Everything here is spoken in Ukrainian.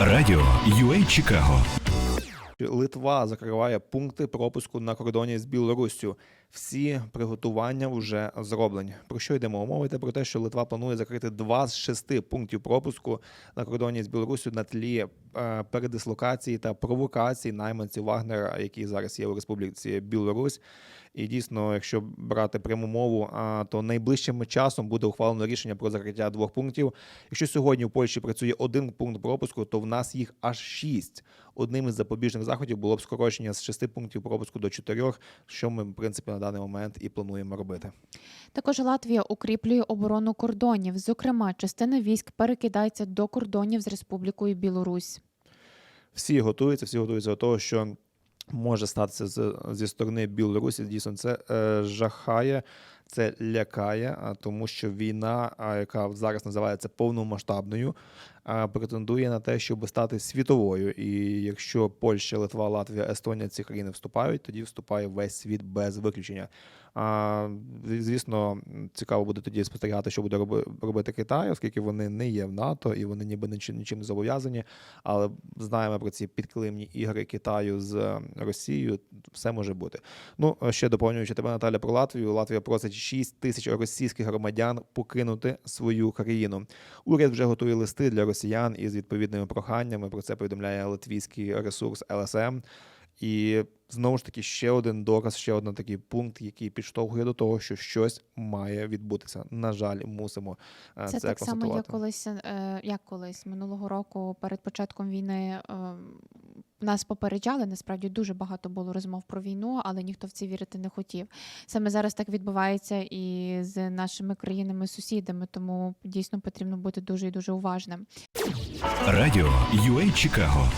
Радіо UA Чикаго Литва закриває пункти пропуску на кордоні з Білоруссю. Всі приготування вже зроблені. Про що йдемо? Мова йде про те, що Литва планує закрити два з шести пунктів пропуску на кордоні з Білоруссю на тлі е, передислокації та провокацій найманців Вагнера, які зараз є у Республіці Білорусь. І дійсно, якщо брати пряму мову, то найближчим часом буде ухвалено рішення про закриття двох пунктів. Якщо сьогодні в Польщі працює один пункт пропуску, то в нас їх аж шість. Одним із запобіжних заходів було б скорочення з шести пунктів пропуску до чотирьох, що ми в принципі на даний момент і плануємо робити. Також Латвія укріплює оборону кордонів. Зокрема, частина військ перекидається до кордонів з Республікою Білорусь. Всі готуються, всі готуються до того, що може статися з, зі сторони Білорусі. Дійсно, це е, жахає, це лякає, тому що війна, яка зараз називається повномасштабною, претендує на те, щоб стати світовою. І якщо Польща, Литва, Латвія, Естонія ці країни вступають, тоді вступає весь світ без виключення. Звісно, цікаво буде тоді спостерігати, що буде роби- робити Китай, оскільки вони не є в НАТО і вони ніби нічим, не зобов'язані. Але знаємо про ці підкилимні ігри Китаю з Росією. Все може бути. Ну ще доповнюючи тебе, Наталя, про Латвію. Латвія просить 6 тисяч російських громадян покинути свою країну. Уряд вже готує листи для росіян із відповідними проханнями. Про це повідомляє латвійський ресурс ЛСМ. І знову ж таки ще один доказ, ще один такий пункт, який підштовхує до того, що щось має відбутися. На жаль, мусимо е, Це, це, так само, як колись, е, як колись минулого року перед початком війни е, нас попереджали. Насправді дуже багато було розмов про війну, але ніхто в це вірити не хотів. Саме зараз так відбувається і з нашими країнами-сусідами, тому дійсно потрібно бути дуже і дуже уважним. Радіо UA Чикаго